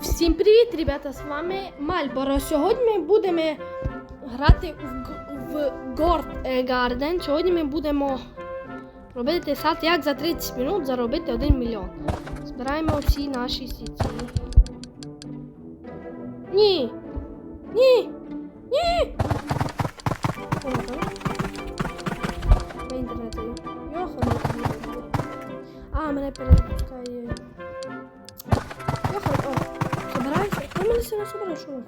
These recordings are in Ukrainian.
Всім привіт, ребята! З вами Мальборо. Сьогодні ми будемо грати в, в Горд Гарден. Сьогодні ми будемо робити сад, як за 30 минут заробити 1 мільйон. Збираємо всі наші сіті. Ні! Ні! Ні! А, мене перепускає. Йохай, о, собирайся. Я мене себе собираю, що?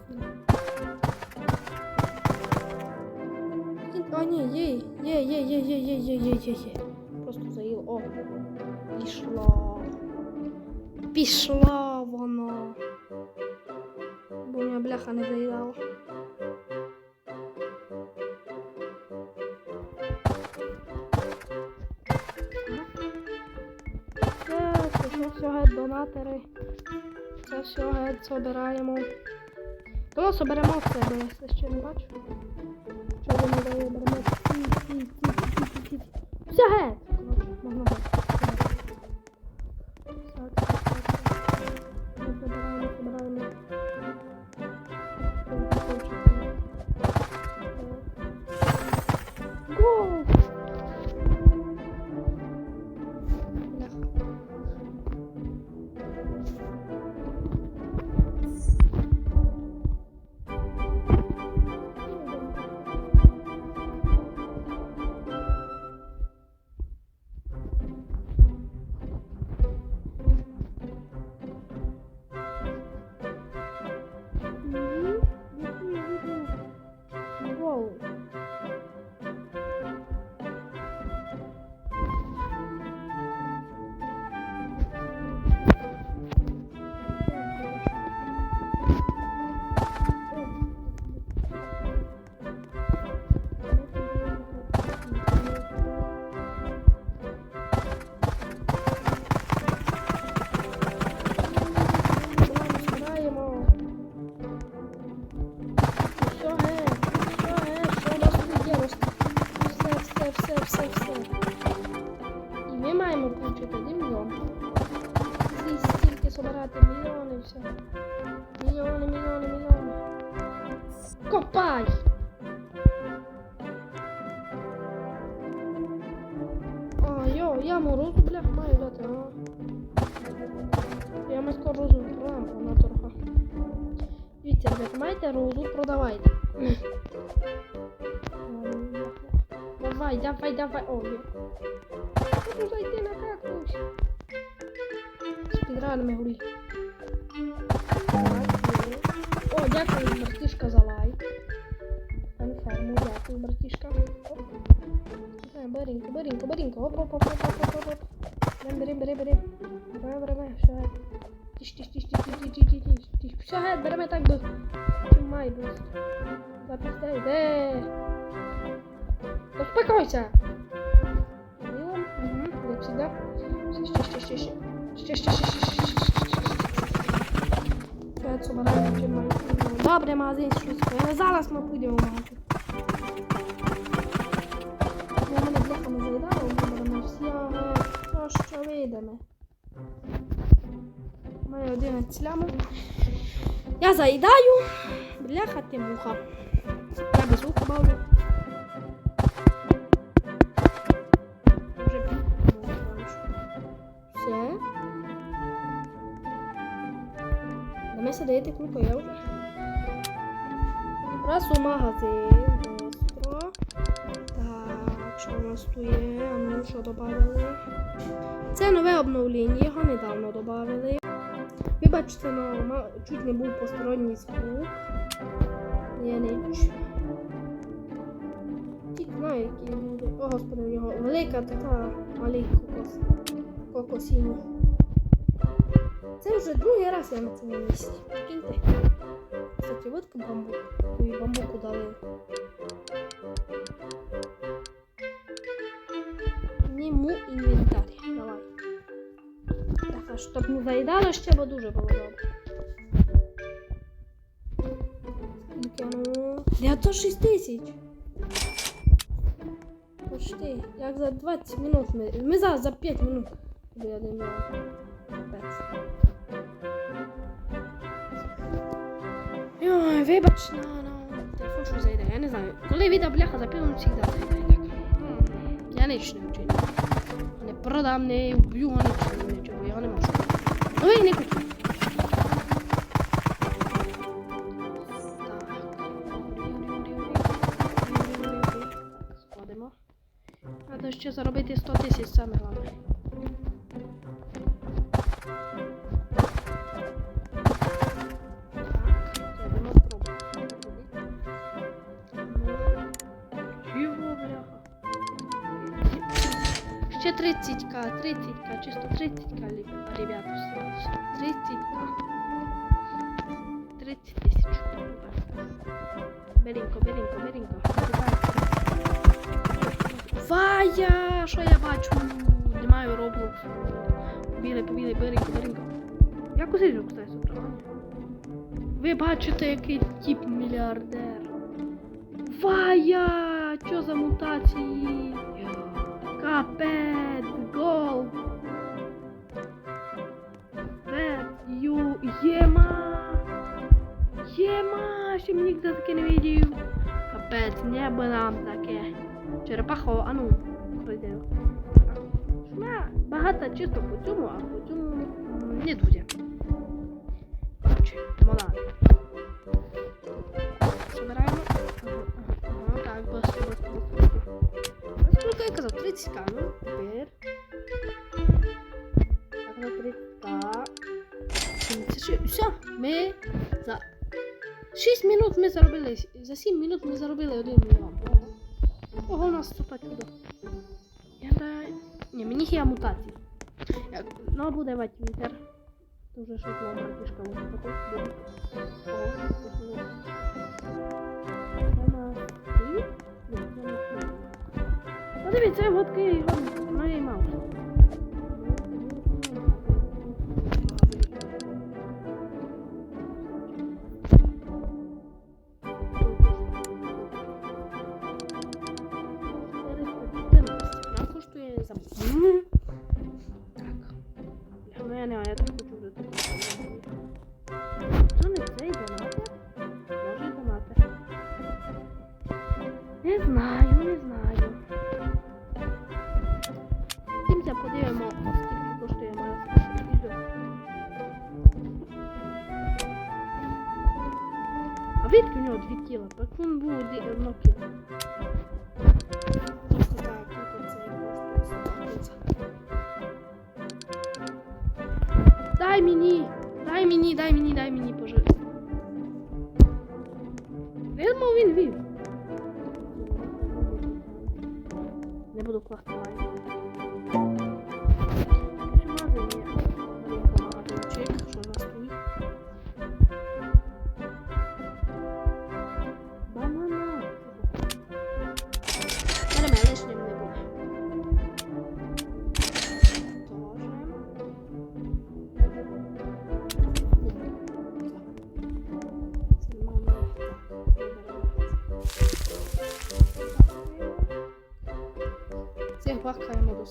А, ні, є, є, є, є, є, є, є, є, є, є. Просто заїла. О, пішла. Пішла вона. Бо мене бляха не заїдала. Це все геть донатори. Це все геть собираємо. Тому соберемо все, бо я все ще не бачу. Ви не дає беремо? Все геть! Можу зайти на какус. Спідранами гулі. О, дякую, братішка, за лайк. Анферму, дякую, братішка. Е, Барінко, барінко, барінко. Оп, оп, оп, оп, оп, оп, оп. Берем, берем, берем, берем. Берем, берем, все. Тиш, тиш, тиш, тиш, тиш, тиш, тиш, тиш, тиш. Все, геть, беремо так би. Чим має бути. Запіздай, де? Успокойся. Ще. Ще, ще, ще, ще, ще. Це чим має бути. Добре, магазин, щось. Але зараз ми підемо в магазин. Я мене не заїдала, ми беремо всі, але то, що вийдемо. Маю 11 лямов. Я заїдаю. Бляха ти муха. Я без звуку бавлю. Сидити, кнопку я вже. Раз у магазин. Быстро. Так, що у нас тут є? А ну що додали? Це нове обновлення, його недавно додали. Вибачте, но чуть не був посторонній звук. Я не чую. Знаю, які люди. О, господи, у нього велика така малий кокос. Кокосіні. Це вже другий раз я на цьому місці. Прикиньте. Кстати, от бамбук. Ой, бамбуку дали. Німу інвентар. Давай. Так, а щоб не заїдало ще, бо дуже було добре. Скільки ну? 906 тисяч. Почти. Як за 20 минут ми. Ми зараз за 5 минут. Один мільйон. Капець. Йой, вибач, на, на, телефон що зайде, я не знаю. Коли відео бляха запилим, завжди зайде Я нічого не вчиню. Не продам, не вб'ю, нічого, нічого, я не можу. Ну і не хочу. Складемо. Треба ще заробити 100 тисяч, саме головне. 30к, чисто 30к, ребята, все, все. 30к. 30 тисяч. Берінко, берінко, берінко. Вая! Що я бачу? Не маю роблокс. Побігли, побігли, берінко, берінко. Я кусижу, кстати. Ви бачите, який тип мільярдер. Вая! Що за мутації? Капець, єма. Єма, ще мені ніхто таке не видів. Капець, не би нам таке. Черепахо, а ну, пройде. Шма, багато чисто по цьому, а по цьому не дуже. Коротше, йдемо далі. Собираємо. Ага, так, без, без, без. Я казав? 30 к ну, тепер. 76. Все, ми за 6 минут ми заробили, за 7 минут ми заробили 1 мільйон. Ого. У нас супер чудо. Я да... Ні, мені є мутації. Як... Ну, буде вать вітер. Дуже швидко братішка такой буде. Ого, це ж не- Це тут оце коштує собакиця. Дай мені! Дай мені, дай мені, дай мені, Бахаем до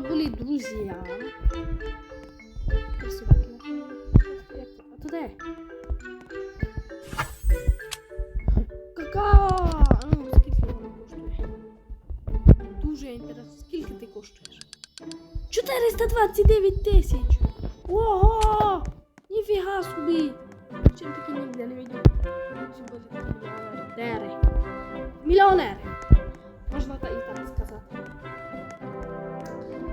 были друзья. Красиво, конечно. А туда? Кака! Ну, скільки воно коштує? Дуже інтересно, скільки ти коштуєш? 429 тисяч!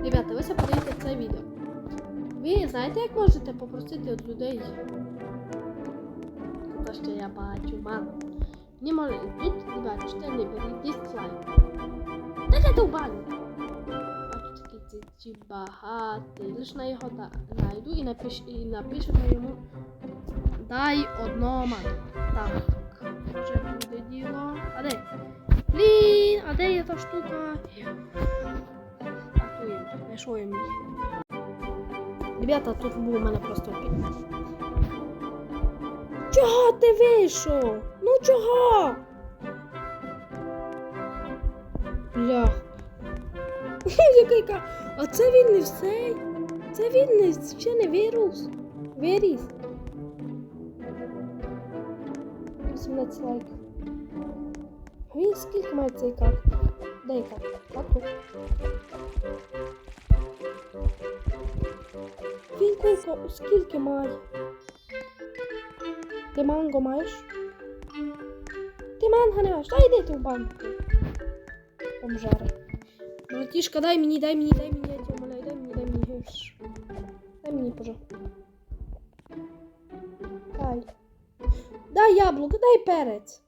Ребята, ви все подивіться це відео. Ви знаєте, як можете попросити від людей? Те, що я бачу, мам. Не може, тут, бачите, не беріть дизлайк. Та не довбаю. Бачу, такий ці, багатий. Лиш на його да, найду і, напиш, і напишемо йому Дай одного ман. Так, може буде діло. А де? Блін, а де є та штука? Знайшов мій. Ребята, тут був у мене просто пін. Чого ти вийшов? Ну чого? Блях. Який ка. А це він не все. Це він не ще не вирус. Виріс. 18 лайків. Він скільки має цей кат? Дай кат. Кату. Він кілько, скільки має? Ти манго маєш? Ти манго не маєш? Та йди ти в банку. Бомжара. Братішка, дай мені, дай мені, дай мені, я тебе умоляю, дай мені, дай мені. геш. Дай мені, пожалуйста. Дай. Дай яблуко, дай перець.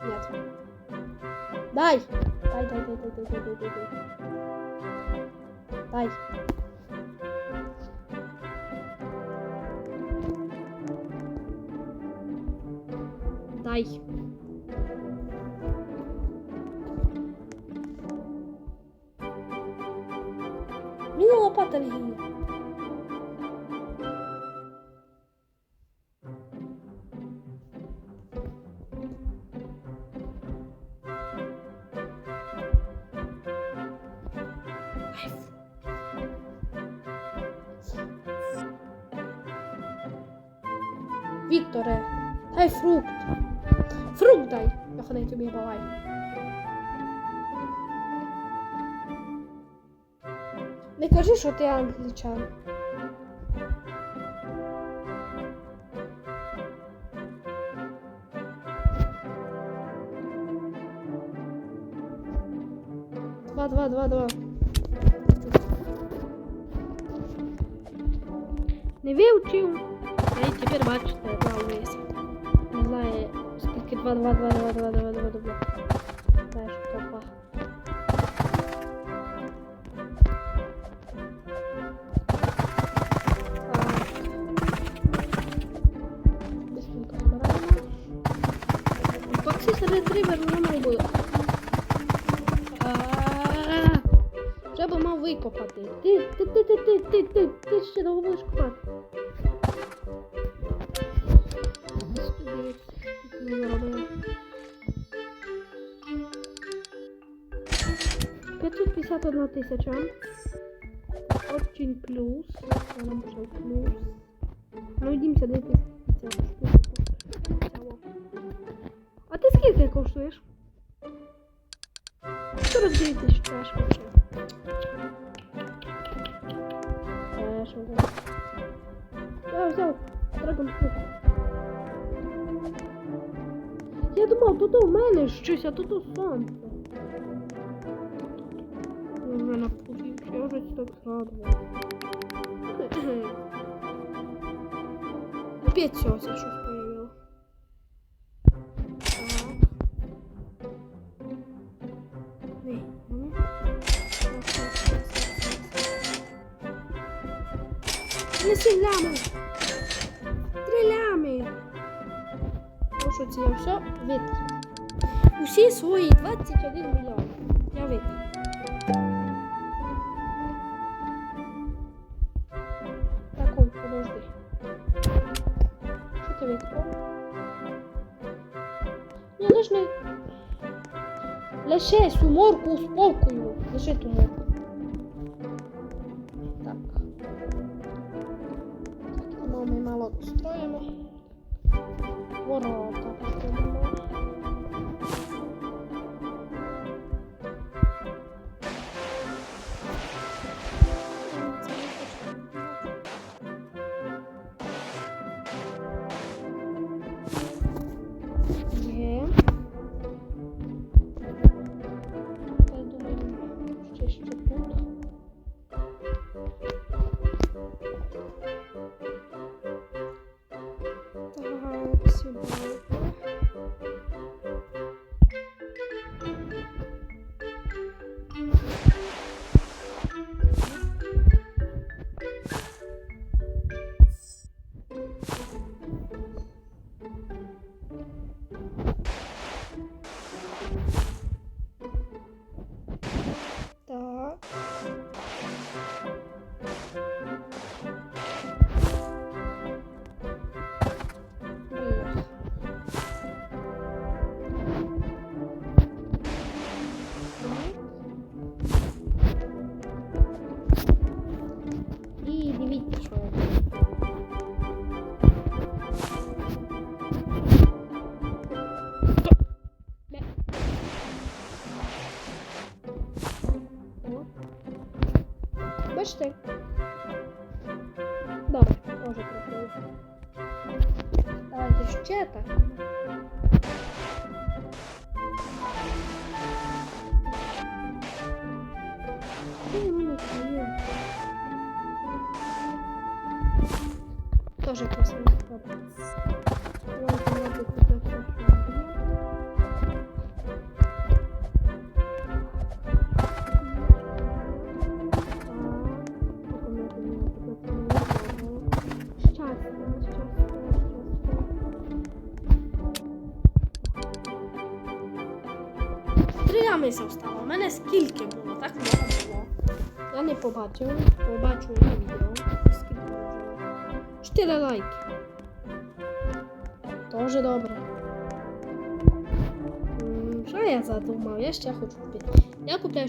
Нет. Дай. Дай, дай, дай, дай, дай, дай, дай, дай, Vai. Dai. Minha lopata, tá ele. Не кажи, що ти англічан. Два, два, два, два. Не вивчив. Я й тепер бачите, плаваюся. Не знаю, скільки два, два, два, два, два, два, два, два. Знаєш, хто ретрівер мене робив. Треба мав викопати. Ти, ти, ти, ти, ти, ти, ти, ти ще довго будеш копати. Пятьсот пятьдесят одна тысяча. Очень плюс. Плюс. Ну, идимся, дай 50. Скільки коштуєш? 49 тисяч теж. Теж уже. Я Dragon Fruit. Я думав, тут у мене щось, а тут у сонце. Я вже напутався, я вже так згадував. Опять все, щось 21 мільйон. Я витратив. Так, он, подожди. Що ти викрав? Я лиш не... Лише суморку спокою. Лише ту морку. Так. Так, ну, ми мало достроїмо. Ворота тече так. Ой, ну, блін. Тоже классный хлопец. Я не побачив, побачу на відео. Скільки було. Чотири лайки. Дуже добре. М, Що я задумав? Я ще хочу купити. Я купляю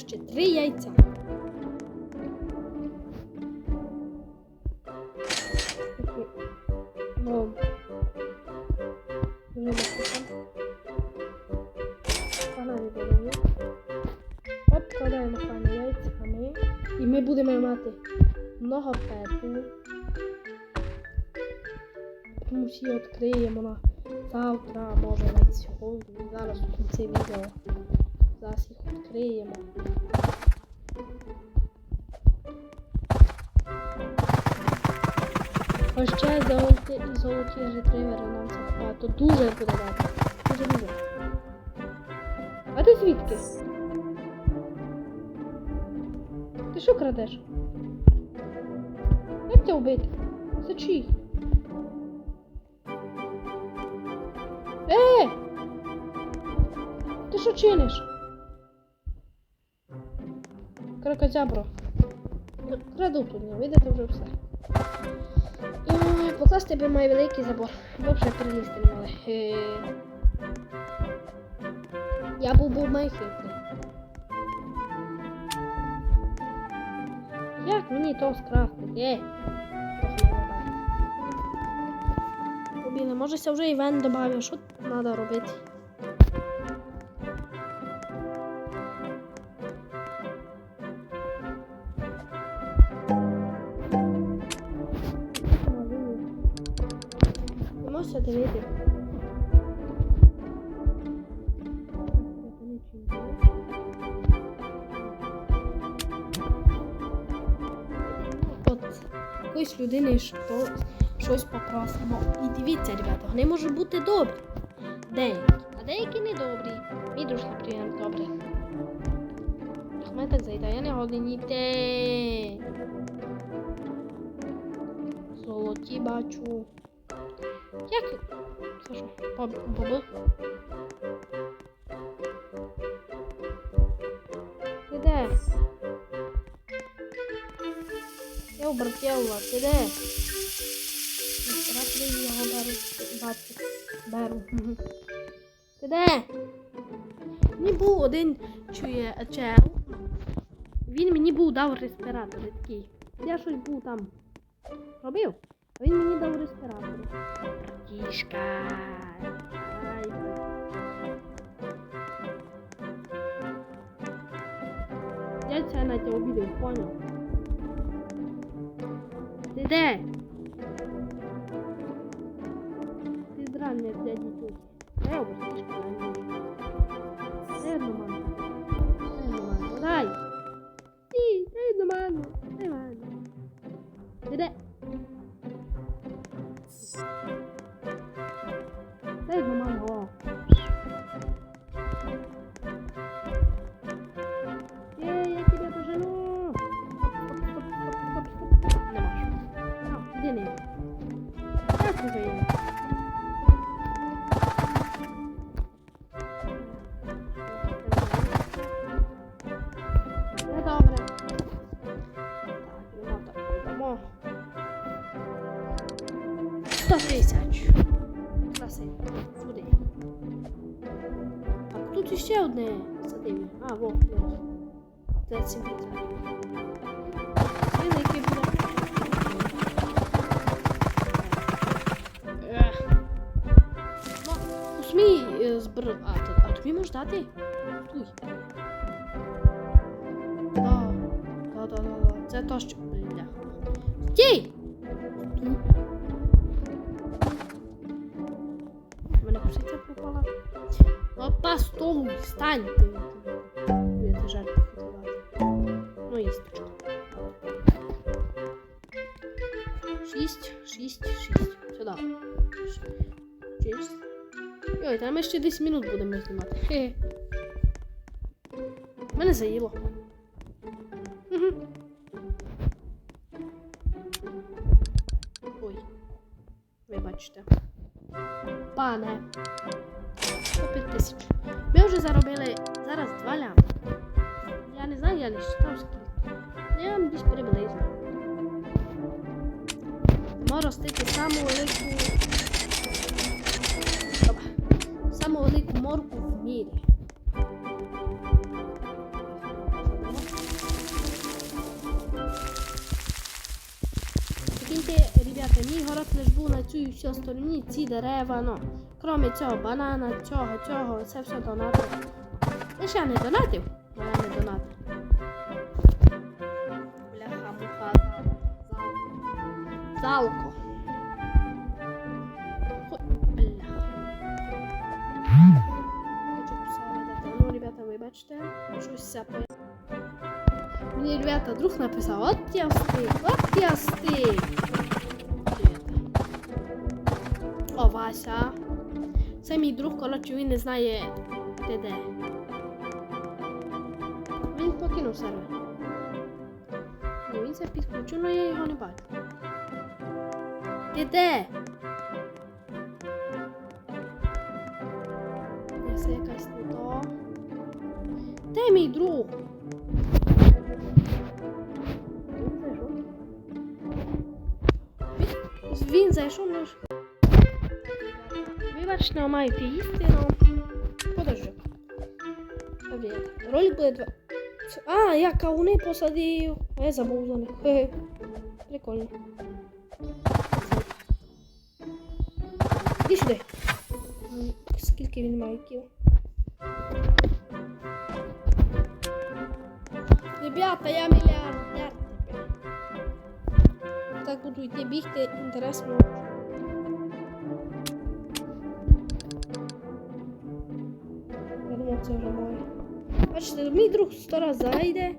всі відкриємо на завтра, може навіть сьогодні. Зараз у кінці відео. Зараз їх відкриємо. Ось ще золоті, золоті ретривери нам це багато. Дуже буде. Дуже дуже. А ти звідки? Ти що крадеш? Як тебе вбити? Це чий? Е! Ти що чиниш? Кракозябро. Краду тут не видите вже все. Ой, покласти би має великий забор. Бо вже прилізти не мали. Е. Я був був майхитрий. Як мені то скрафтити? Е. може ся вже івент додав, що треба робити? Дивити. От якоїсь людини що, щось попросимо. І дивіться, ребята, вони можуть бути добрі. Деякі, а деякі не добрі. Мій друг, добрий. Мене так зайде, я не годен йти. Золоті бачу. Як? Це що? Боб- Боби? Ти де? Я обертіла, ти де? Беру. Ти де? Мені був один чує чел. Він мені був дав респіратор такий. Я щось був там робив. А він мені дав респіратор. Тішка. Ай. Я це на тебе обідав, понял? Ти де? А, во, во. Це 70. Великий буде. Ех. Ну, усмій е, збр... А, то- а тобі можеш дати? Туй. Да. Да, да, да, да. Це то, що... Бля. Стій! Мене Туй. столу і станьте. Будете жарти готувати. Ну, їсточка. Шість, шість, шість. Сюди. Шість. Йой, там ми ще 10 минут будемо знімати. Хе. Мене заїло. Мгм. Ой. Вибачте. Пане. 105 тисяч. Ми вже заробили зараз 2 лями. Я не знаю, я не читав скільки. Ну, Я вам приблизно. Можемо ростити саму велику. Саму велику морку в мірі. Ребята, мій город лиш був на цій всій стороні, ці дерева, ну. Кроме цього банана, цього, цього, це все донатив. Лише не донатив, залко. Хочу пса видати. Ну, ребята, вибачте, щось сяпає. Мені, ребята, друг написав, от я встиг, от я встиг. О, Вася. Це мій друг, коротше, він не знає, де де. Він покинув сервер. Він це підключив, але я його не бачу. Ти де? Це якась не то. Де мій друг? Він зайшов. Наш. Вибачте, маєте їсти, но... Подожди. Добре, ролик буде два. А, я кауни посадив. Я забув за них. Прикольно. Скільки він має кіл? Ребята, я мільярдер. Так буду йти бігти, інтересно. Я думав, це вже моє. Бачите, мій друг сто раз зайде.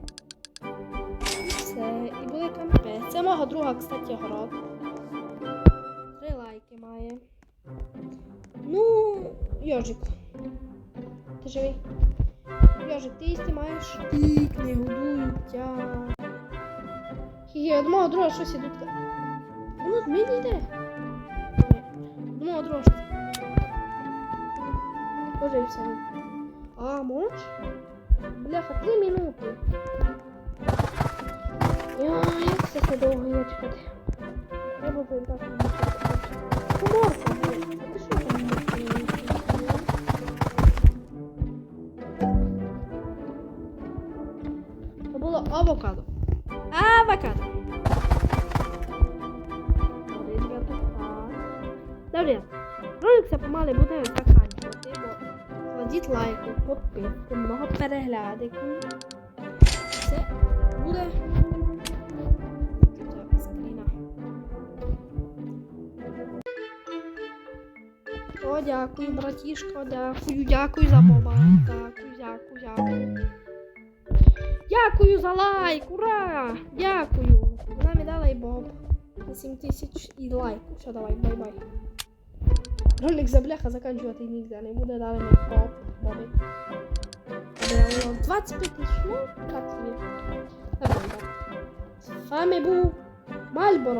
І все. І буде кампець. Це мого друга, кстати, город. Три лайки має. Ну, Йожик. Ти живий? Йожик, ти їсти маєш? Тік, не годують тя. Хі-хі, от мого друга щось ідуть. Воно від мене йде. Ні. Друга щось. Пожився. А, можеш? Бляха, три минути. Я, як це все довго є чекати. Треба так. Поморка, блін. Ти що там авокадо. Авокадо. Добре, ребята, так. Добре. Ролик це помалу буде заканчувати, бо кладіть лайки, підписку, много переглядиків. Це буде скріна. О, дякую, братішко, дякую, дякую за помагу. Дякую, дякую, дякую. Дякую за лайк, ура! Дякую. Вона мені дала і боб. На 7 тисяч і лайк. Все, давай, бай-бай. Ролик за бляха заканчувати ніде не буде, дали мені боб. Боби. Дали 25 тисяч, ну, так собі. З вами був Мальборо.